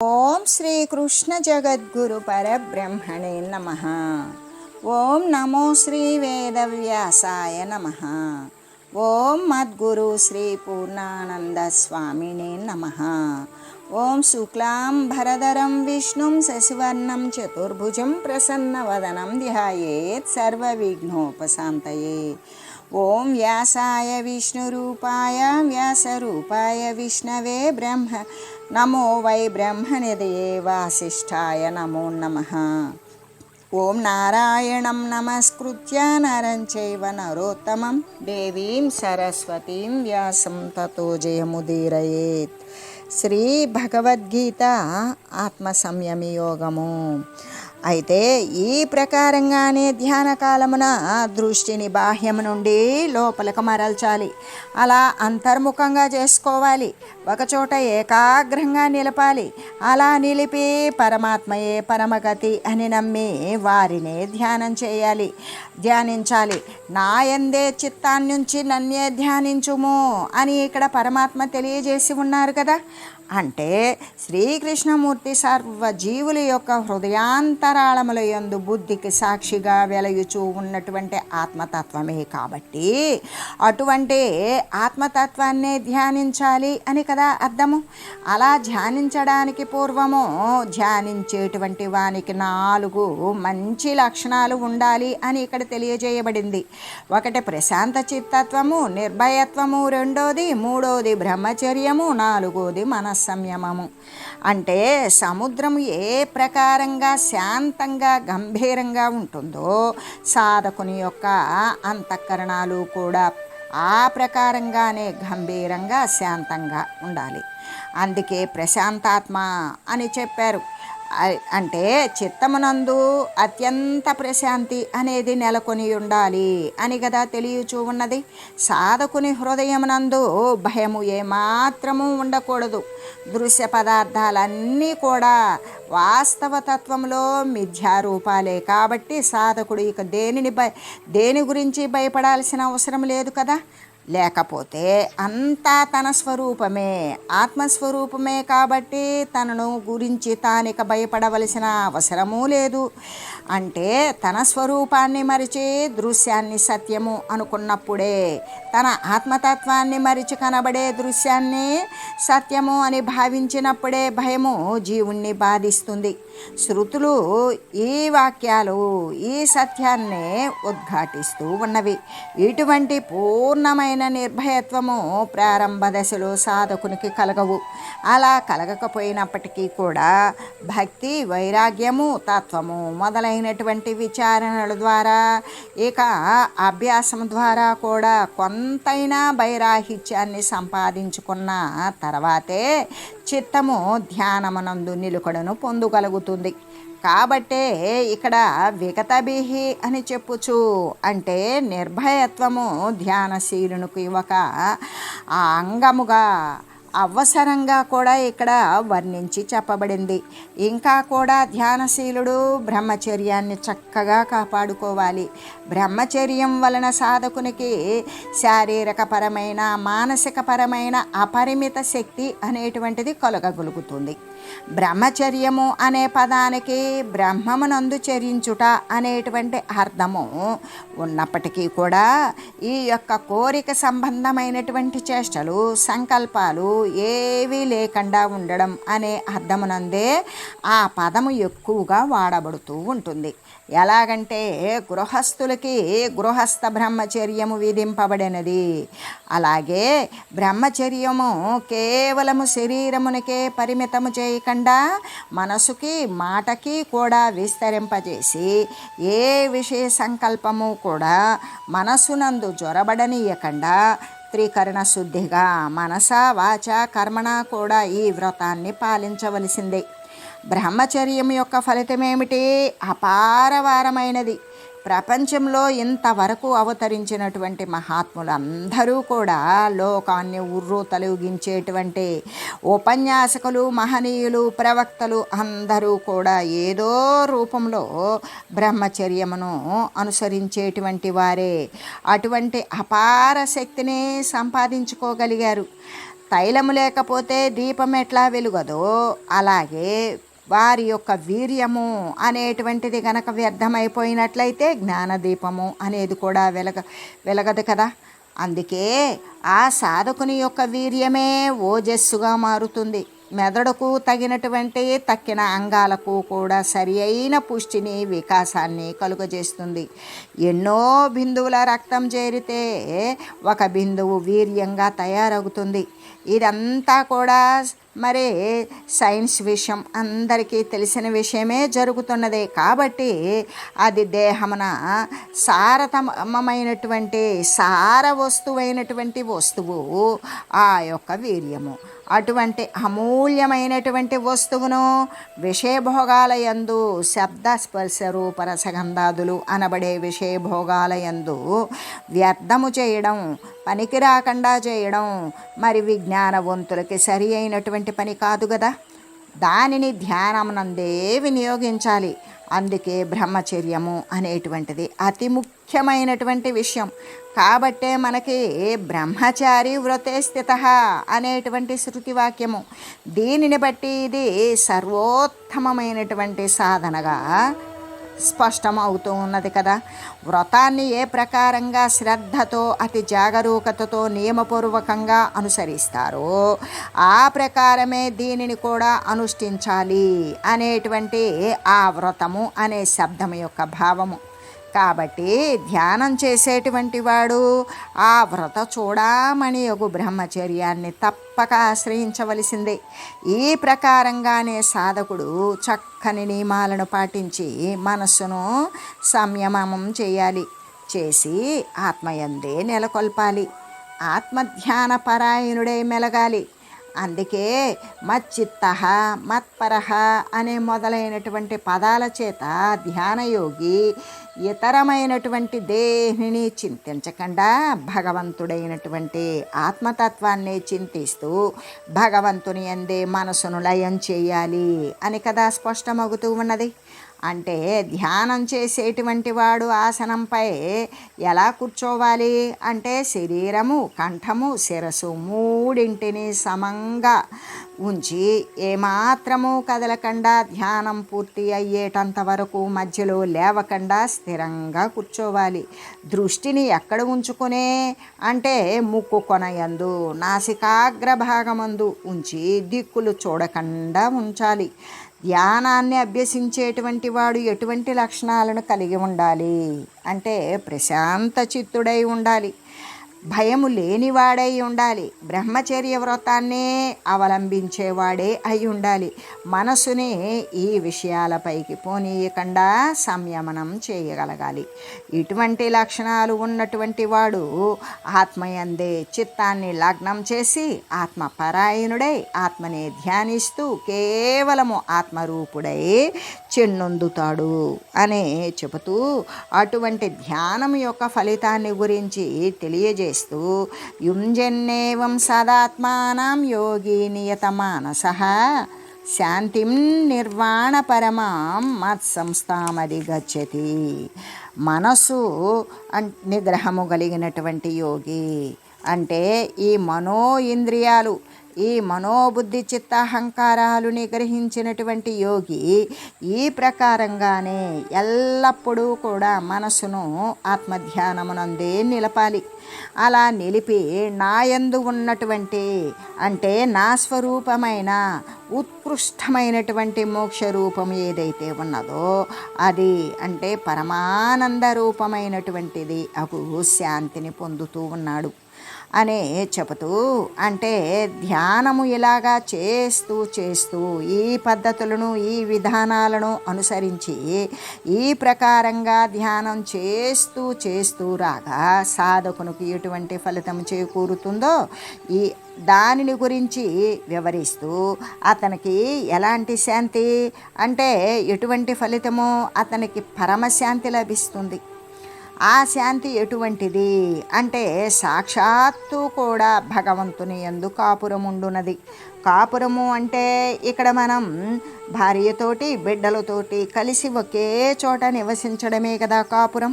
ఓం శ్రీకృష్ణ జగద్గురు పరబ్రహ్మణే నమ ఓం నమో శ్రీ వేదవ్యాసాయ నమ ఓం మద్గురు శ్రీ పూర్ణానంద స్వామినే నమ ఓం శుక్లాం భరధరం విష్ణుం శశివర్ణం చతుర్భుజం ప్రసన్నవదనం ధ్యాయేత్ సర్వవిఘ్నోపశాంతయే ఓం వ్యాసాయ విష్ణురూపాయ వ్యాసరూపాయ విష్ణవే బ్రహ్మ నమో వై బ్రహ్మనిదయే వాసిష్ఠాయ నమో నమ. ఓం నారాయణం నమస్కృత్య నరం చైవ నరోత్తమం. దేవీం సరస్వతీం వ్యాసం తతో జయముదీరయేత్. శ్రీ భగవద్గీత ఆత్మ సంయమి యోగము. అయితే ఈ ప్రకారంగానే ధ్యాన కాలమున దృష్టిని బాహ్యము నుండి లోపలికి మరల్చాలి. అలా అంతర్ముఖంగా చేసుకోవాలి. ఒకచోట ఏకాగ్రంగా నిలపాలి. అలా నిలిపి పరమాత్మయే పరమగతి అని నమ్మి వారినే ధ్యానం చేయాలి. ధ్యానించాలి. నా ఎందే చిత్తాన్నించి నన్నే ధ్యానించుము అని ఇక్కడ పరమాత్మ తెలియజేసి ఉన్నారు కదా. అంటే శ్రీకృష్ణమూర్తి సర్వజీవుల యొక్క హృదయాంతరాళముల యందు బుద్ధికి సాక్షిగా వెలయుచూ ఉన్నటువంటి ఆత్మతత్వమే కాబట్టి అటువంటి ఆత్మతత్వాన్నే ధ్యానించాలి అని కదా అర్థము. అలా ధ్యానించడానికి పూర్వము ధ్యానించేటువంటి వానికి నాలుగు మంచి లక్షణాలు ఉండాలి అని ఇక్కడ తెలియజేయబడింది. ఒకటి ప్రశాంత చిత్తత్వము నిర్భయత్వము రెండోది మూడోది బ్రహ్మచర్యము నాలుగోది సంయమము. అంటే సముద్రము ఏ ప్రకారంగా శాంతంగా గంభీరంగా ఉంటుందో సాధకుని యొక్క అంతఃకరణాలు కూడా ఆ ప్రకారంగానే గంభీరంగా శాంతంగా ఉండాలి. అందుకే ప్రశాంతాత్మ అని చెప్పారు. అంటే చిత్తమునందు అత్యంత ప్రశాంతి అనేది నెలకొని ఉండాలి అని కదా తెలియచూ ఉన్నది. సాధకుని హృదయమునందు భయము ఏమాత్రము ఉండకూడదు. దృశ్య పదార్థాలన్నీ కూడా వాస్తవ తత్వంలో మిథ్యారూపాలే కాబట్టి సాధకుడు ఇక దేనిని భయ దేని గురించి భయపడాల్సిన అవసరం లేదు కదా? లేకపోతే అంతా తన స్వరూపమే ఆత్మస్వరూపమే కాబట్టి తనను గురించి తానిక భయపడవలసిన అవసరమూ లేదు. అంటే తన స్వరూపాన్ని మరిచి దృశ్యాన్ని సత్యము అనుకున్నప్పుడే తన ఆత్మతత్వాన్ని మరిచి కనబడే దృశ్యాన్ని సత్యము అని భావించినప్పుడే భయము జీవుణ్ణి బాధిస్తుంది. శృతులు ఈ వాక్యాలు ఈ సత్యాన్నే ఉద్ఘాటిస్తూ ఉన్నవి. ఇటువంటి పూర్ణమైన నిర్భయత్వము ప్రారంభ దశలో సాధకునికి కలగవు. అలా కలగకపోయినప్పటికీ కూడా భక్తి వైరాగ్యము తత్వము మొదలైనటువంటి విచారణల ద్వారా ఇక అభ్యాసం ద్వారా కూడా కొంతైనా వైరాహిత్యాన్ని సంపాదించుకున్న తర్వాతే చిత్తము ధ్యానమునందు నిలుకడను పొందగలుగుతుంది. కాబట్టే ఇక్కడ విగతభిహి అని చెప్పుచు అంటే నిర్భయత్వము ధ్యానశీలునికి ఒక అంగముగా అవసరంగా కూడా ఇక్కడ వర్ణించి చెప్పబడింది. ఇంకా కూడా ధ్యానశీలుడు బ్రహ్మచర్యాన్ని చక్కగా కాపాడుకోవాలి. బ్రహ్మచర్యం వలన సాధకునికి శారీరకపరమైన మానసికపరమైన అపరిమిత శక్తి అనేటువంటిది కలగగలుగుతుంది. బ్రహ్మచర్యము అనే పదానికి బ్రహ్మమునందు చరించుట అనేటువంటి అర్థము ఉన్నప్పటికీ కూడా ఈ యొక్క కోరిక సంబంధమైనటువంటి చేష్టలు సంకల్పాలు ఏవీ లేకుండా ఉండడం అనే అర్థమునందే ఆ పదము ఎక్కువగా వాడబడుతూ ఉంటుంది. ఎలాగంటే గృహస్థులకి గృహస్థ బ్రహ్మచర్యము విధింపబడినది. అలాగే బ్రహ్మచర్యము కేవలము శరీరమునికే పరిమితము చేయకుండా మనసుకి మాటకి కూడా విస్తరింపజేసి ఏ విషయ సంకల్పము కూడా మనసునందు జ్వరబడనీయకుండా త్రికరణ శుద్ధిగా మనస వాచ కర్మణ కూడా ఈ వ్రతాన్ని పాలించవలసిందే. బ్రహ్మచర్యం యొక్క ఫలితమేమిటి? అపారవారమైనది. ప్రపంచంలో ఇంతవరకు అవతరించినటువంటి మహాత్ములందరూ కూడా లోకాన్ని ఉర్రు తొలగించేటువంటి ఉపన్యాసకులు మహనీయులు ప్రవక్తలు అందరూ కూడా ఏదో రూపంలో బ్రహ్మచర్యమును అనుసరించేటువంటి వారే. అటువంటి అపార శక్తిని సంపాదించుకోగలిగారు. తైలము లేకపోతే దీపం ఎట్లా వెలుగదో? అలాగే వారి యొక్క వీర్యము అనేటువంటిది గనక వ్యర్థమైపోయినట్లయితే జ్ఞానదీపము అనేది కూడా వెలగ వెలగదు కదా? అందుకే ఆ సాధకుని యొక్క వీర్యమే ఓజస్సుగా మారుతుంది. మెదడుకు తగినటువంటి తక్కిన అంగాలకు కూడా సరి అయిన పుష్టిని వికాసాన్ని కలుగజేస్తుంది. ఎన్నో బిందువుల రక్తం చేరితే ఒక బిందువు వీర్యంగా తయారవుతుంది. ఇదంతా కూడా మరి సైన్స్ విషయం అందరికీ తెలిసిన విషయమే జరుగుతున్నదే. కాబట్టి అది దేహమున సారతమమైనటువంటి సార వస్తువైనటువంటి వస్తువు ఆ యొక్క వీర్యము. అటువంటి అమూల్యమైనటువంటి వస్తువును విషయభోగాలయందు శబ్ద స్పర్శ రూపరసగంధాదులు అనబడే విషయభోగాలయందు వ్యర్థము చేయడం పనికి రాకుండా చేయడం మరి విజ్ఞానవంతులకి సరి అయినటువంటి పని కాదు కదా దానిని ధ్యానమునందే వినియోగించాలి. అందుకే బ్రహ్మచర్యము అనేటువంటిది అతి ముఖ్యమైనటువంటి విషయం. కాబట్టే మనకి బ్రహ్మచారి వ్రతే స్థిత అనేటువంటి శృతి వాక్యము. దీనిని బట్టి ఇది సర్వోత్తమమైనటువంటి సాధనగా స్పష్టం అవుతూ ఉన్నది కదా. వ్రతాన్ని ఏ ప్రకారంగా శ్రద్ధతో అతి జాగరూకతతో నియమపూర్వకంగా అనుసరిస్తారో ఆ ప్రకారమే దీనిని కూడా అనుష్ఠించాలి అనేటువంటి ఆ వ్రతము అనే శబ్దం యొక్క భావము. కాబట్టి ధ్యానం చేసేటువంటి వాడు ఆ వ్రత చూడమని యొగు బ్రహ్మచర్యాన్ని తప్పక ఆశ్రయించవలసిందే. ఈ ప్రకారంగానే సాధకుడు చక్కని నియమాలను పాటించి మనస్సును సంయమం చేయాలి. చేసి ఆత్మయందే నెలకొల్పాలి. ఆత్మధ్యాన పరాయణుడే మెలగాలి. అందుకే మచ్చిత్త మత్పరహ అనే మొదలైనటువంటి పదాల చేత ధ్యానయోగి ఇతరమైనటువంటి దేనిని చింతించకుండా భగవంతుడైనటువంటి ఆత్మతత్వాన్ని చింతిస్తూ భగవంతుని అందే మనసును లయం చేయాలి అని కదా స్పష్టమవుతూ ఉన్నది. అంటే ధ్యానం చేసేటువంటి వాడు ఆసనంపై ఎలా కూర్చోవాలి అంటే శరీరము కంఠము శిరసు మూడింటిని సమంగా ఉంచి ఏమాత్రము కదలకుండా ధ్యానం పూర్తి అయ్యేటంత వరకు మధ్యలో లేవకుండా స్థిరంగా కూర్చోవాలి. దృష్టిని ఎక్కడ ఉంచుకునే అంటే ముక్కు కొనయందు నాసికాగ్ర భాగమందు ఉంచి దిక్కులు చూడకుండా ఉంచాలి. ధ్యానాన్ని అభ్యసించేటువంటి వాడు ఎటువంటి లక్షణాలను కలిగి ఉండాలి? అంటే ప్రశాంత చిత్తుడై ఉండాలి. భయము లేనివాడై ఉండాలి. బ్రహ్మచర్య వ్రతాన్నే అవలంబించేవాడే అయి ఉండాలి. మనసుని ఈ విషయాలపైకి పోనీయకుండా సంయమనం చేయగలగాలి. ఇటువంటి లక్షణాలు ఉన్నటువంటి వాడు ఆత్మయందే చిత్తాన్ని లగ్నం చేసి ఆత్మపరాయణుడై ఆత్మని ధ్యానిస్తూ కేవలము ఆత్మరూపుడై చెన్నొందుతాడు అనే చెబుతూ అటువంటి ధ్యానం యొక్క ఫలితాన్ని గురించి తెలియజేసి తెలియజేస్తూ యుంజన్నేవం సదాత్మానం యోగి నియతమానస. శాంతిం నిర్వాణ పరమాం మత్సంస్థామది గచ్చతి. మనసు నిగ్రహము కలిగినటువంటి యోగి అంటే ఈ మనో ఇంద్రియాలు ఈ మనోబుద్ధి చిత్తాహంకారాలు నిగ్రహించినటువంటి యోగి ఈ ప్రకారంగానే ఎల్లప్పుడూ కూడా మనసును ఆత్మధ్యానమునందే నిలపాలి. అలా నిలిపి నాయందు ఉన్నటువంటి అంటే నా స్వరూపమైన ఉత్కృష్టమైనటువంటి మోక్ష రూపం ఏదైతే ఉన్నదో అది అంటే పరమానంద రూపమైనటువంటిది అగు శాంతిని పొందుతూ ఉన్నాడు. అనే చెబుతూ అంటే ధ్యానము ఇలాగా చేస్తూ చేస్తూ ఈ పద్ధతులను ఈ విధానాలను అనుసరించి ఈ ప్రకారంగా ధ్యానం చేస్తూ చేస్తూ రాగా సాధకునికి ఎటువంటి ఫలితం చేకూరుతుందో ఈ దానిని గురించి వివరిస్తూ అతనికి ఎలాంటి శాంతి అంటే ఎటువంటి ఫలితమో అతనికి పరమశాంతి లభిస్తుంది. ఆ శాంతి ఎటువంటిది? అంటే సాక్షాత్తు కూడా భగవంతుని ఎందు కాపురముండునది. కాపురము అంటే ఇక్కడ మనం భార్యతోటి బిడ్డలతోటి కలిసి ఒకే చోట నివసించడమే కదా కాపురం.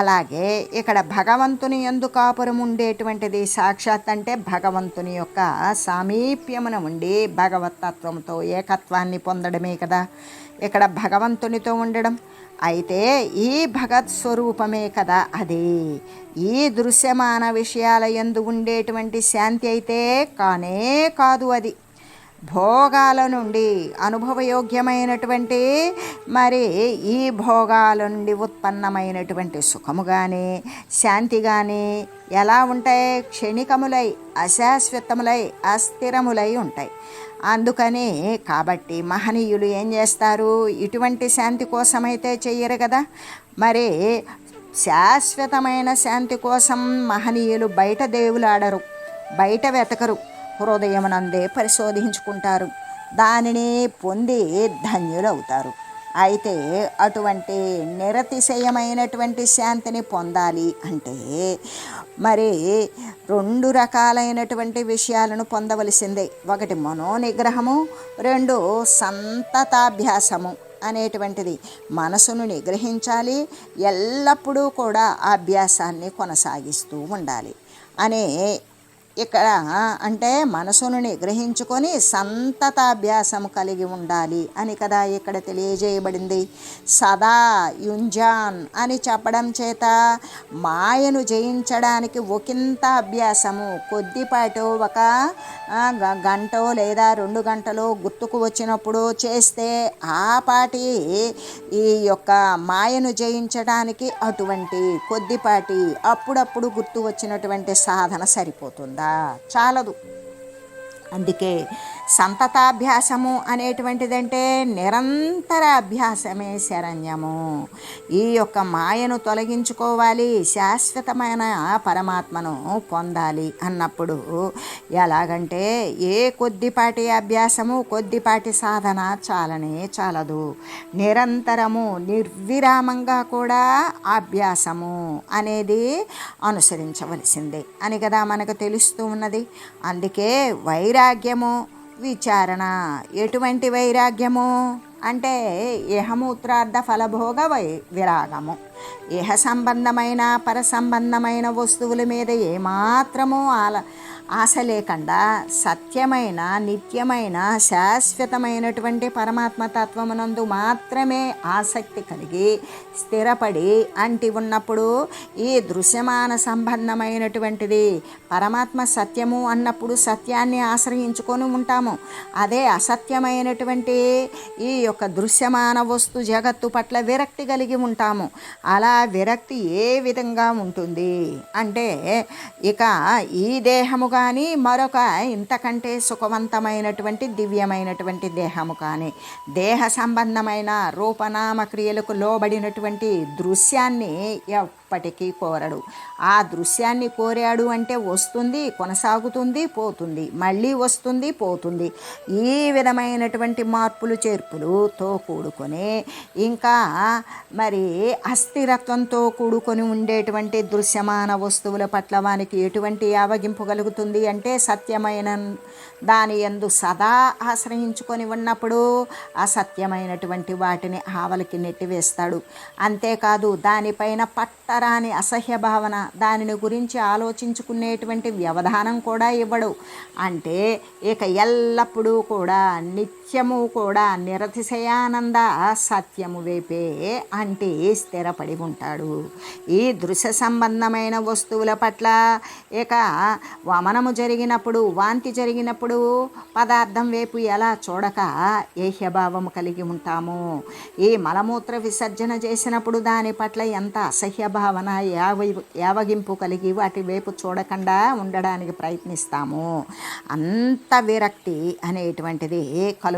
అలాగే ఇక్కడ భగవంతుని ఎందు కాపురం ఉండేటువంటిది సాక్షాత్ అంటే భగవంతుని యొక్క సామీప్యమున ఉండి భగవతత్వంతో ఏకత్వాన్ని పొందడమే కదా ఇక్కడ భగవంతునితో ఉండడం. అయితే ఈ భగత్ స్వరూపమే కదా అది. ఈ దృశ్యమాన విషయాల ఎందు ఉండేటువంటి శాంతి అయితే కానే కాదు అది. భోగాల నుండి అనుభవయోగ్యమైనటువంటి మరి ఈ భోగాల నుండి ఉత్పన్నమైనటువంటి సుఖము కానీ శాంతి కానీ ఎలా ఉంటాయి? క్షణికములై అశాశ్వతములై అస్థిరములై ఉంటాయి. అందుకని కాబట్టి మహనీయులు ఏం చేస్తారు? ఇటువంటి శాంతి కోసమైతే చెయ్యరు కదా. మరి శాశ్వతమైన శాంతి కోసం మహనీయులు బయట దేవులాడరు బయట వెతకరు. హృదయమునందే పరిశోధించుకుంటారు. దానిని పొంది ధన్యులవుతారు. అయితే అటువంటి నిరతిశయమైనటువంటి శాంతిని పొందాలి అంటే మరి రెండు రకాలైనటువంటి విషయాలను పొందవలసిందే. ఒకటి మనోనిగ్రహము రెండు సంతతాభ్యాసము అనేటువంటిది. మనసును నిగ్రహించాలి ఎల్లప్పుడూ కూడా అభ్యాసాన్ని కొనసాగిస్తూ ఉండాలి. అనే ఇక్కడ అంటే మనసును నిగ్రహించుకొని సంతతాభ్యాసం కలిగి ఉండాలి అని కదా ఇక్కడ తెలియజేయబడింది. సదా యుంజాన్ అని చెప్పడం చేత మాయను జయించడానికి ఒకంత అభ్యాసము కొద్దిపాటు ఒక గంట లేదా రెండు గంటలు గుర్తుకు వచ్చినప్పుడు చేస్తే ఆ పాటి ఈ యొక్క మాయను జయించడానికి అటువంటి కొద్దిపాటి అప్పుడప్పుడు గుర్తు వచ్చినటువంటి సాధన సరిపోతుందా? చాలదు. అందుకే సంతతాభ్యాసము అనేటువంటిదంటే నిరంతర అభ్యాసమే శరణ్యము. ఈ యొక్క మాయను తొలగించుకోవాలి శాశ్వతమైన పరమాత్మను పొందాలి అన్నప్పుడు ఎలాగంటే ఏ కొద్దిపాటి అభ్యాసము కొద్దిపాటి సాధన చాలనే చాలదు. నిరంతరము నిర్విరామంగా కూడా అభ్యాసము అనేది అనుసరించవలసిందే అని కదా మనకు తెలుస్తూ ఉన్నది. అందుకే వైరాగ్యము విచారణ. ఎటువంటి వైరాగ్యము? అంటే ఇహమూత్రార్థ ఫలభోగ వై విరాగము. ఇహ సంబంధమైన పర సంబంధమైన వస్తువుల మీద ఏమాత్రము ఆల ఆశ లేకుండా సత్యమైన నిత్యమైన శాశ్వతమైనటువంటి పరమాత్మ తత్వమునందు మాత్రమే ఆసక్తి కలిగి స్థిరపడి అంటి ఉన్నప్పుడు ఈ దృశ్యమాన సంబంధమైనటువంటిది పరమాత్మ సత్యము అన్నప్పుడు సత్యాన్ని ఆశ్రయించుకొని ఉంటాము. అదే అసత్యమైనటువంటి ఈ యొక్క దృశ్యమాన వస్తు జగత్తు పట్ల విరక్తి కలిగి ఉంటాము. అలా విరక్తి ఏ విధంగా ఉంటుంది అంటే ఇక ఈ దేహము కానీ మరొక ఇంతకంటే సుఖవంతమైనటువంటి దివ్యమైనటువంటి దేహము కానీ దేహ సంబంధమైన రూపనామ క్రియలకు లోబడినటువంటి దృశ్యాన్ని ఎప్పటికీ కోరడు. ఆ దృశ్యాన్ని కోరాడు అంటే వస్తుంది కొనసాగుతుంది పోతుంది. మళ్ళీ వస్తుంది పోతుంది. ఈ విధమైనటువంటి మార్పులు చేర్పులుతో కూడుకొని ఇంకా మరి అస్థిరత్వంతో కూడుకొని ఉండేటువంటి దృశ్యమాన వస్తువుల పట్ల వానికి ఎటువంటి ఆవగింపు కలుగుతుంది అంటే సత్యమైన దాని ఎందు సదా ఆశ్రయించుకొని ఉన్నప్పుడు అసత్యమైనటువంటి వాటిని ఆవలికి నెట్టివేస్తాడు. అంతేకాదు దానిపైన పట్టరాని అసహ్య భావన దానిని గురించి ఆలోచించుకునేటువంటి వ్యవధానం కూడా ఇవ్వడు. అంటే ఇక ఎల్లప్పుడూ కూడా సత్యము కూడా నిరతిశయానంద సత్యము వైపే అంటే స్థిరపడి ఉంటాడు. ఈ దృశ్య సంబంధమైన వస్తువుల పట్ల ఇక వమనము జరిగినప్పుడు వాంతి జరిగినప్పుడు పదార్థం వైపు ఎలా చూడక ఏహ్యభావము కలిగి ఉంటాము. ఈ మలమూత్ర విసర్జన చేసినప్పుడు దాని పట్ల ఎంత అసహ్య భావన యావ యావగింపు కలిగి వాటి వైపు చూడకుండా ఉండడానికి ప్రయత్నిస్తాము. అంత విరక్తి అనేటువంటిది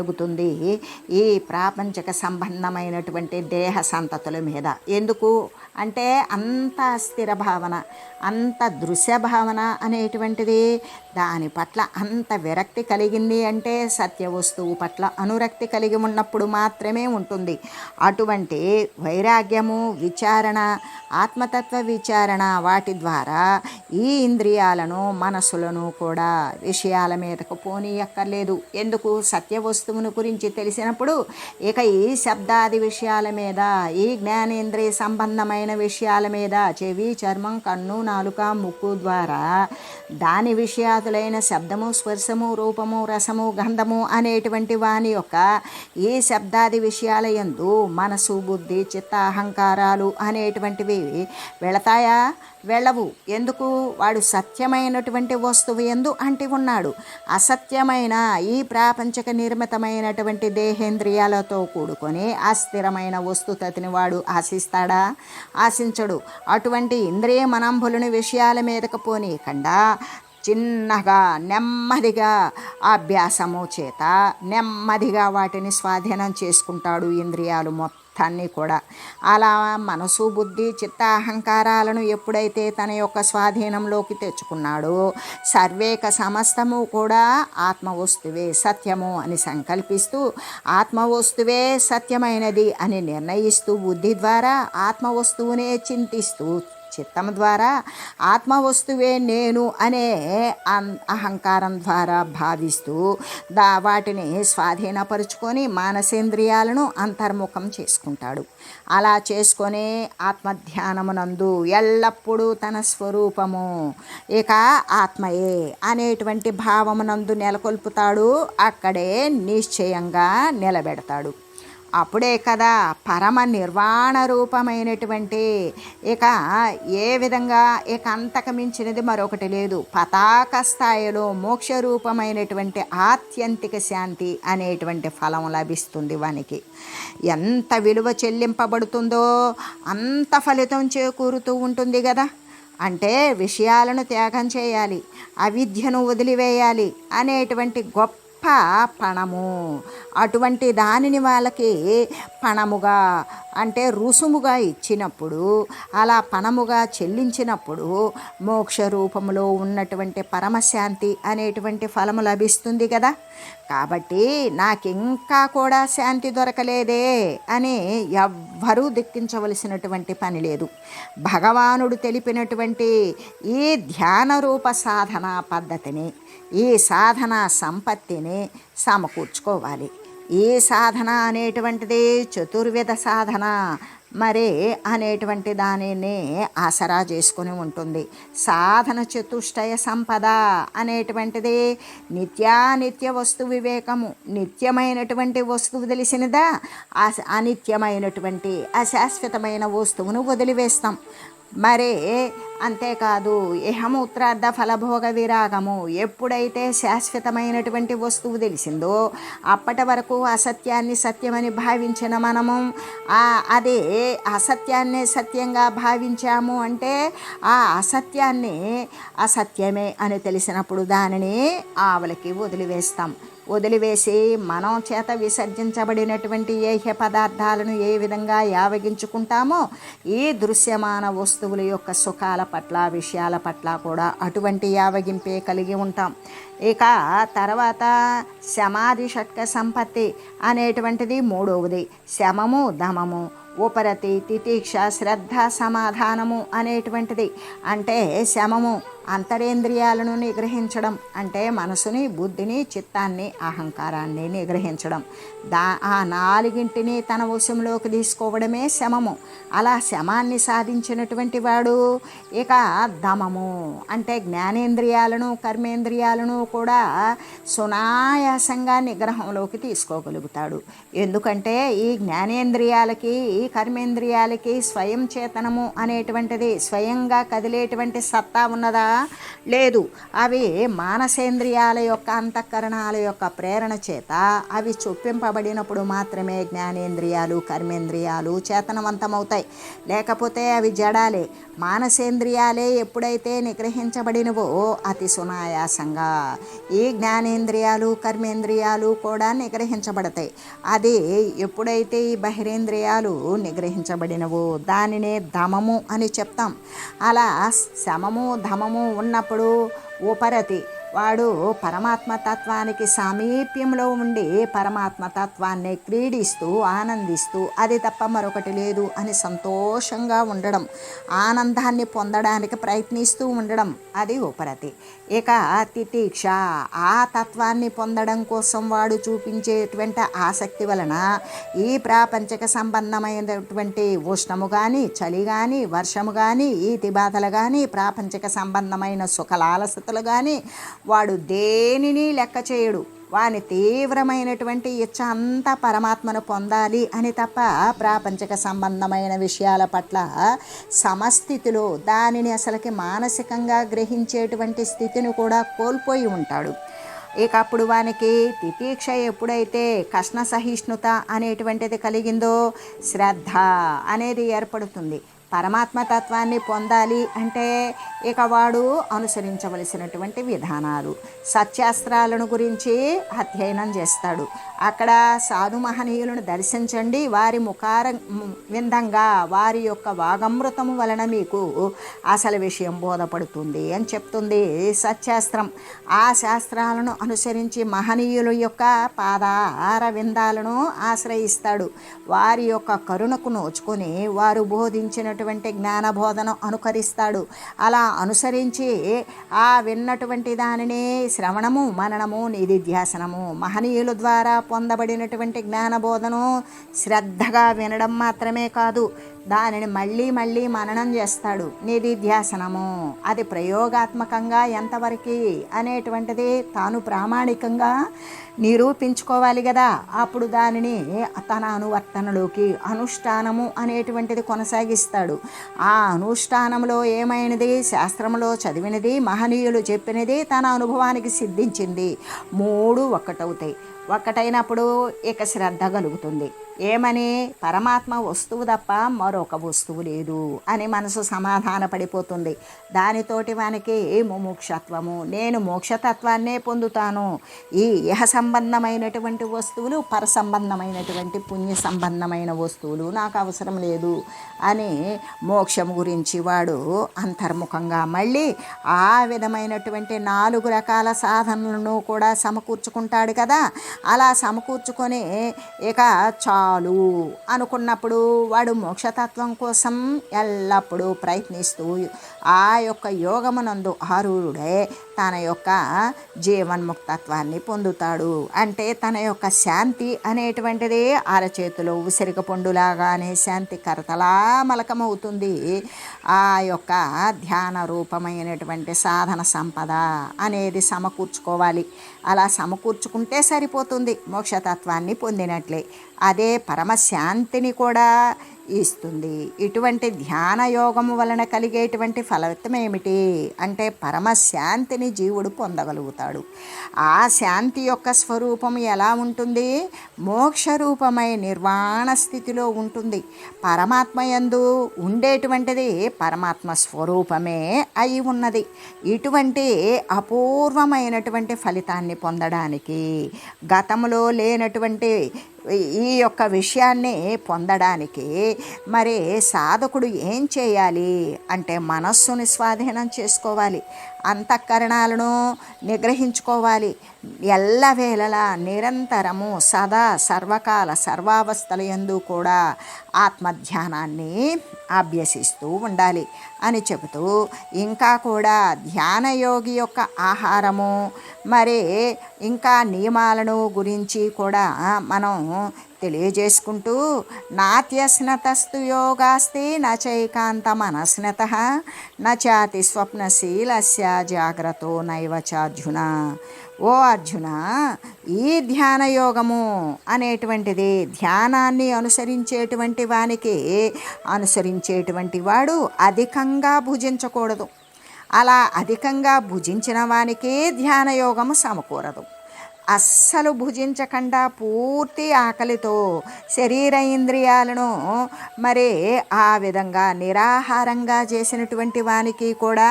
జరుగుతుంది. ఈ ప్రాపంచిక సంబంధమైనటువంటి దేహ సంతతుల మీద. ఎందుకు? అంటే అంత స్థిర భావన అంత దృశ్య భావన అనేటువంటిది దాని పట్ల అంత విరక్తి కలిగింది అంటే సత్య వస్తువు పట్ల అనురక్తి కలిగి ఉన్నప్పుడు మాత్రమే ఉంటుంది. అటువంటి వైరాగ్యము విచారణ ఆత్మతత్వ విచారణ వాటి ద్వారా ఈ ఇంద్రియాలను మనసులను కూడా విషయాల మీదకు పోనీయక్కర్లేదు. ఎందుకు? సత్య వస్తువును గురించి తెలిసినప్పుడు ఇక ఈ శబ్దాది విషయాల మీద ఈ జ్ఞానేంద్రియ సంబంధమైన విషయాల మీద చెవి చర్మం కన్ను నాలుక ముక్కు ద్వారా దాని విషయాదులైన శబ్దము స్పర్శము రూపము రసము గంధము అనేటువంటి వాని యొక్క ఈ శబ్దాది విషయాల యందు మనసు బుద్ధి చిత్త అహంకారాలు అనేటువంటివి వెళతాయా? వెళ్ళవు ఎందుకు? వాడు సత్యమైనటువంటి వస్తువు ఎందు అంటి ఉన్నాడు. అసత్యమైన ఈ ప్రాపంచక నిర్మితమైనటువంటి దేహేంద్రియాలతో కూడుకొని అస్థిరమైన వస్తుతతిని వాడు ఆశిస్తాడా? ఆశించడు. అటువంటి ఇంద్రియ మనంబులని విషయాల మీదకు పోనీయకుండా. చిన్నగా నెమ్మదిగా అభ్యాసము చేత నెమ్మదిగా వాటిని స్వాధీనం చేసుకుంటాడు ఇంద్రియాలు మొత్తాన్ని కూడా. అలా మనసు బుద్ధి చిత్త అహంకారాలను ఎప్పుడైతే తన యొక్క స్వాధీనంలోకి తెచ్చుకున్నాడో సర్వేక సమస్తము కూడా ఆత్మవస్తువే సత్యము అని సంకల్పిస్తూ ఆత్మవస్తువే సత్యమైనది అని నిర్ణయిస్తూ బుద్ధి ద్వారా ఆత్మవస్తువునే చింతిస్తూ చిత్తం ద్వారా ఆత్మవస్తువే నేను అనే అం- అహంకారం ద్వారా భావిస్తూ దా వాటిని స్వాధీనపరుచుకొని మానసేంద్రియాలను అంతర్ముఖం చేసుకుంటాడు. అలా చేసుకొని ఆత్మధ్యానమునందు ఎల్లప్పుడూ తన స్వరూపము. ఇక ఆత్మయే అనేటువంటి భావమునందు నెలకొల్పుతాడు. అక్కడే నిశ్చయంగా నిలబెడతాడు. అప్పుడే కదా పరమ నిర్వాణ రూపమైనటువంటి. ఇక ఏ విధంగా ఇక అంతకు మించినది మరొకటి లేదు. పతాక స్థాయిలో మోక్ష రూపమైనటువంటి ఆత్యంతిక శాంతి అనేటువంటి ఫలం లభిస్తుంది వానికి. ఎంత విలువ చెల్లింపబడుతుందో అంత ఫలితం చేకూరుతూ ఉంటుంది కదా. అంటే విషయాలను త్యాగం చేయాలి అవిద్యను వదిలివేయాలి అనేటువంటి గొప్ప పణము. అటువంటి దానిని వాళ్ళకి పణముగా అంటే రుసుముగా ఇచ్చినప్పుడు అలా పణముగా చెల్లించినప్పుడు మోక్ష రూపంలో ఉన్నటువంటి పరమశాంతి అనేటువంటి ఫలము లభిస్తుంది కదా. కాబట్టి నాకు ఇంకా కూడా శాంతి దొరకలేదే అని ఎవ్వరూ దిక్కించవలసినటువంటి పని లేదు. భగవానుడు తెలిపినటువంటి ఈ ధ్యాన రూప సాధనా పద్ధతిని ఈ సాధన సంపత్తిని సమకూర్చుకోవాలి. ఈ సాధన అనేటువంటిది చతుర్విధ సాధన. మరి అనేటువంటి దానిని ఆసరా చేసుకుని ఉంటుంది. సాధన చతుష్టయ సంపద అనేటువంటిది నిత్యానిత్య వస్తు వివేకము. నిత్యమైనటువంటి వస్తువు తెలిసినదా? అనిత్యమైనటువంటి అశాశ్వతమైన వస్తువును వదిలివేస్తాం. మరే అంతేకాదు ఇహమూత్రార్థ ఫలభోగ విరాగము ఎప్పుడైతే శాశ్వతమైనటువంటి వస్తువు తెలిసిందో అప్పటి వరకు అసత్యాన్ని సత్యమని భావించిన మనము అదే అసత్యాన్ని సత్యంగా భావించాము అంటే ఆ అసత్యాన్ని అసత్యమే అని తెలిసినప్పుడు దానిని ఆవులకి వదిలివేస్తాం. వదిలివేసి మనం చేత విసర్జించబడినటువంటి ఏహ్య పదార్థాలను ఏ విధంగా యావగించుకుంటామో ఈ దృశ్యమాన వస్తువుల యొక్క సుఖాల పట్ల విషయాల పట్ల కూడా అటువంటి యావగింపే కలిగి ఉంటాం. ఇక తర్వాత శమాధి షట్క సంపత్తి అనేటువంటిది మూడవది. శమము దమము ఉపరతి తితీక్ష శ్రద్ధ సమాధానము అనేటువంటిది. అంటే శమము అంతరేంద్రియాలను నిగ్రహించడం అంటే మనసుని బుద్ధిని చిత్తాన్ని అహంకారాన్ని నిగ్రహించడం. దా ఆ నాలుగింటిని తన వశంలోకి తీసుకోవడమే శమము. అలా శమాన్ని సాధించినటువంటి వాడు ఇక దమము. అంటే జ్ఞానేంద్రియాలను కర్మేంద్రియాలను కూడా సునాయాసంగా నిగ్రహంలోకి తీసుకోగలుగుతాడు. ఎందుకంటే ఈ జ్ఞానేంద్రియాలకి ఈ కర్మేంద్రియాలకి స్వయం చేతనము అనేటువంటిది స్వయంగా కదిలేటువంటి సత్తా ఉన్నదా? లేదు. అవి మానసేంద్రియాల యొక్క అంతఃకరణాల యొక్క ప్రేరణ చేత అవి చొప్పింపబడినప్పుడు మాత్రమే జ్ఞానేంద్రియాలు కర్మేంద్రియాలు చేతనవంతమవుతాయి. లేకపోతే అవి జడాలే. మానసేంద్రియాలే ఎప్పుడైతే నిగ్రహించబడినవో అతి సునాయాసంగా ఈ జ్ఞానేంద్రియాలు కర్మేంద్రియాలు కూడా నిగ్రహించబడతాయి. అది ఎప్పుడైతే ఈ బహిరేంద్రియాలు నిగ్రహించబడినవో దానినే ధమము అని చెప్తాం. అలా శమము ధమము ఉన్నప్పుడు ఉపరతి వాడు పరమాత్మ తత్వానికి సామీప్యంలో ఉండి పరమాత్మ తత్వాన్ని క్రీడిస్తూ ఆనందిస్తూ అది తప్ప మరొకటి లేదు అని సంతోషంగా ఉండడం ఆనందాన్ని పొందడానికి ప్రయత్నిస్తూ ఉండడం అది ఉపరతి. ఇక తితీక్ష ఆ తత్వాన్ని పొందడం కోసం వాడు చూపించేటువంటి ఆసక్తి వలన ఈ ప్రాపంచక సంబంధమైనటువంటి ఉష్ణము కానీ చలి కానీ వర్షము కానీ ఈతి బాధలు కానీ ప్రాపంచక సంబంధమైన సుఖలాలసతలు కానీ వాడు దేనిని లెక్క చేయడు? వాని తీవ్రమైనటువంటి ఇచ్చ అంతా పరమాత్మను పొందాలి అని తప్ప ప్రాపంచక సంబంధమైన విషయాల పట్ల సమస్థితిలో దానిని అసలుకి మానసికంగా గ్రహించేటువంటి స్థితిని కూడా కోల్పోయి ఉంటాడు. ఇక అప్పుడు వానికి తితీక్ష ఎప్పుడైతే కష్ణ సహిష్ణుత అనేటువంటిది కలిగిందో శ్రద్ధ అనేది ఏర్పడుతుంది. పరమాత్మతత్వాన్ని పొందాలి అంటే ఇక వాడు అనుసరించవలసినటువంటి విధానాలు. సత్యాస్త్రాలను గురించి అధ్యయనం చేస్తాడు. అక్కడ సాధు మహనీయులను దర్శించండి. వారి ముఖార విందంగా వారి యొక్క వాగమృతము వలన మీకు అసలు విషయం బోధపడుతుంది అని చెప్తుంది సత్యాస్త్రం. ఆ శాస్త్రాలను అనుసరించి మహనీయుల యొక్క పాదార విందాలను ఆశ్రయిస్తాడు. వారి యొక్క కరుణకు నోచుకొని వారు బోధించినటువంటి జ్ఞానబోధన అనుకరిస్తాడు. అలా అనుసరించి ఆ విన్నటువంటి దానిని శ్రవణము మననము నిధిధ్యాసనము మహనీయుల ద్వారా పొందబడినటువంటి జ్ఞానబోధను శ్రద్ధగా వినడం మాత్రమే కాదు దానిని మళ్ళీ మళ్ళీ మననం చేస్తాడు. నిధిధ్యాసనము. అది ప్రయోగాత్మకంగా ఎంతవరకు అనేటువంటిది తాను ప్రామాణికంగా నిరూపించుకోవాలి కదా అప్పుడు దానిని తన అనువర్తనలోకి అనుష్ఠానము అనేటువంటిది కొనసాగిస్తాడు. ఆ అనుష్ఠానంలో ఏమైనది? శాస్త్రంలో చదివినది మహనీయులు చెప్పినది తన అనుభవానికి సిద్ధించింది. మూడు ఒకటవుతాయి. ఒకటైనప్పుడు ఇక శ్రద్ధ కలుగుతుంది. ఏమని పరమాత్మ వస్తువు తప్ప మరొక వస్తువు లేదు అని మనసు సమాధాన పడిపోతుంది దానితోటి మనకి ముముక్షత్వము. నేను మోక్షతత్వాన్నే పొందుతాను. ఈ ఇహ సంబంధమైనటువంటి వస్తువులు పర సంబంధమైనటువంటి పుణ్య సంబంధమైన వస్తువులు నాకు అవసరం లేదు అని మోక్షం గురించి వాడు అంతర్ముఖంగా మళ్ళీ ఆ విధమైనటువంటి నాలుగు రకాల సాధనలను కూడా సమకూర్చుకుంటాడు కదా. అలా సమకూర్చుకొని ఇక చా చాలు అనుకున్నప్పుడు వాడు మోక్షతత్వం కోసం ఎల్లప్పుడూ ప్రయత్నిస్తూ ఆ యొక్క యోగమునందు ఆరుడే తన యొక్క జీవన్ముక్తత్వాన్ని పొందుతాడు. అంటే తన యొక్క శాంతి అనేటువంటిది అరచేతిలో ఉసిరిక పండులాగానే శాంతి కరతలా మలకమవుతుంది. ఆ యొక్క ధ్యాన రూపమైనటువంటి సాధన సంపద అనేది సమకూర్చుకోవాలి. అలా సమకూర్చుకుంటే సరిపోతుంది మోక్షతత్వాన్ని పొందినట్లే. అదే పరమశాంతిని కూడా ఇస్తుంది. ఇటువంటి ధ్యాన యోగము వలన కలిగేటువంటి ఫలితం ఏమిటి? అంటే పరమశాంతిని జీవుడు పొందగలుగుతాడు. ఆ శాంతి యొక్క స్వరూపం ఎలా ఉంటుంది? మోక్షరూపమై నిర్వాణ స్థితిలో ఉంటుంది. పరమాత్మ యందు ఉండేటువంటిది పరమాత్మ స్వరూపమే అయి ఉన్నది. ఇటువంటి అపూర్వమైనటువంటి ఫలితాన్ని పొందడానికి గతంలో లేనటువంటి ఈ యొక్క విషయాన్ని పొందడానికి మరి సాధకుడు ఏం చేయాలి అంటే మనస్సుని స్వాధీనం చేసుకోవాలి. అంతఃకరణాలను నిగ్రహించుకోవాలి. ఎల్లవేళలా నిరంతరము సదా సర్వకాల సర్వావస్థల యందు కూడా ఆత్మధ్యానాన్ని అభ్యసిస్తూ ఉండాలి అని చెబుతూ ఇంకా కూడా ధ్యానయోగి యొక్క ఆహారము మరి ఇంకా నియమాలను గురించి కూడా మనం తెలియజేసుకుంటూ నాత్యస్నతస్తు యోగాస్తి నచైకాంత మనస్నత నచాతి స్వప్నశీలస్య జాగ్రత్తో నైవ చార్జున. ఓ అర్జున ఈ ధ్యాన యోగము అనేటువంటిది ధ్యానాన్ని అనుసరించేటువంటి వానికి అనుసరించేటువంటి వాడు అధికంగా భుజించకూడదు. అలా అధికంగా భుజించిన వానికి ధ్యానయోగము సమకూరదు. అస్సలు భుజించకుండా పూర్తి ఆకలితో శరీర ఇంద్రియాలను మరి ఆ విధంగా నిరాహారంగా చేసినటువంటి వానికి కూడా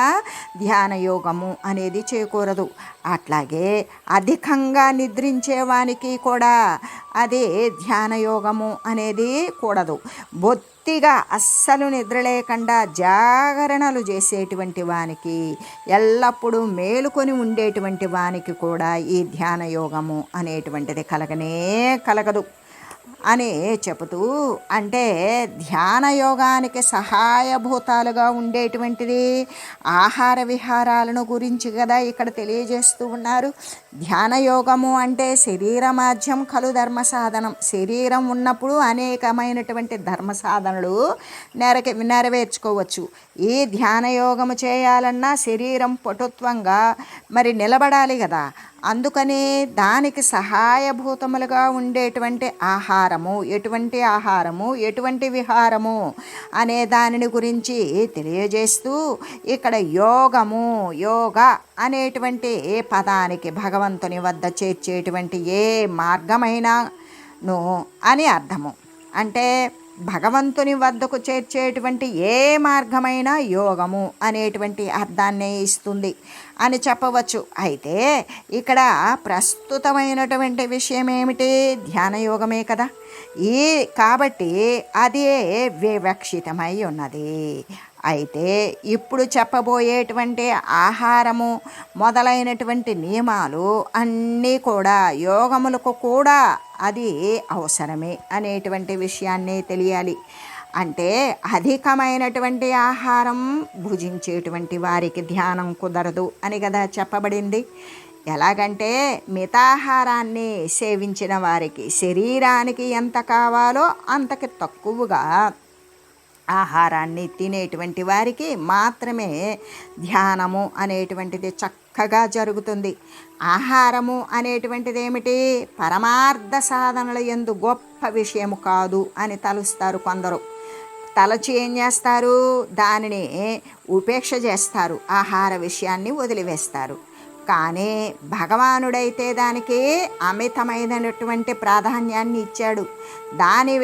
ధ్యానయోగము అనేది చేయకూడదు అట్లాగే అధికంగా నిద్రించేవానికి కూడా అది ధ్యానయోగము అనేది కూడదు. బొత్తిగా అస్సలు నిద్ర లేకుండా జాగరణలు చేసేటువంటి వానికి ఎల్లప్పుడూ మేలుకొని ఉండేటువంటి వానికి కూడా ఈ ధ్యానయోగము అనేటువంటిది కలగనే కలగదు. అని చెబుతూ అంటే ధ్యాన యోగానికి సహాయభూతాలుగా ఉండేటువంటిది ఆహార విహారాలను గురించి కదా ఇక్కడ తెలియజేస్తూ ఉన్నారు. ధ్యాన యోగము అంటే శరీర మాధ్యం కలు ధర్మ సాధనం. శరీరం ఉన్నప్పుడు అనేకమైనటువంటి ధర్మ సాధనలు నెరకి నెరవేర్చుకోవచ్చు. ఈ ధ్యాన యోగము చేయాలన్నా శరీరం పటుత్వంగా మరి నిలబడాలి కదా. అందుకని దానికి సహాయభూతములుగా ఉండేటువంటి ఆహారము ఎటువంటి ఆహారము ఎటువంటి విహారము అనే దానిని గురించి తెలియజేస్తూ ఇక్కడ యోగము యోగ అనేటువంటి ఏ పదానికి భగవంతుని వద్ద చేర్చేటువంటి ఏ మార్గమైనాను అని అర్థము. అంటే భగవంతుని వద్దకు చేర్చేటువంటి ఏ మార్గమైన యోగము అనేటువంటి అర్థాన్ని ఇస్తుంది అని చెప్పవచ్చు. అయితే ఇక్కడ ప్రస్తుతమైనటువంటి విషయం ఏమిటి? ధ్యానయోగమే కదా. ఈ కాబట్టి అదే వివక్షితమై ఉన్నది. అయితే ఇప్పుడు చెప్పబోయేటువంటి ఆహారము మొదలైనటువంటి నియమాలు అన్నీ కూడా యోగములకు కూడా అది అవసరమే అనేటువంటి విషయాన్ని తెలియాలి. అంటే అధికమైనటువంటి ఆహారం భుజించేటువంటి వారికి ధ్యానం కుదరదు అని కదా చెప్పబడింది. ఎలాగంటే మితాహారాన్ని సేవించిన వారికి శరీరానికి ఎంత కావాలో అంతకి తక్కువగా ఆహారాన్ని తినేటువంటి వారికి మాత్రమే ధ్యానము అనేటువంటిది చక్కగా జరుగుతుంది. ఆహారము అనేటువంటిది ఏమిటి? పరమార్థ సాధనల ఎందు గొప్ప విషయము కాదు అని తలుస్తారు కొందరు. తలచి ఏం చేస్తారు? దానిని ఉపేక్ష చేస్తారు. ఆహార విషయాన్ని వదిలివేస్తారు. కానీ భగవానుడైతే దానికి అమితమైనటువంటి ప్రాధాన్యాన్ని ఇచ్చాడు. దాని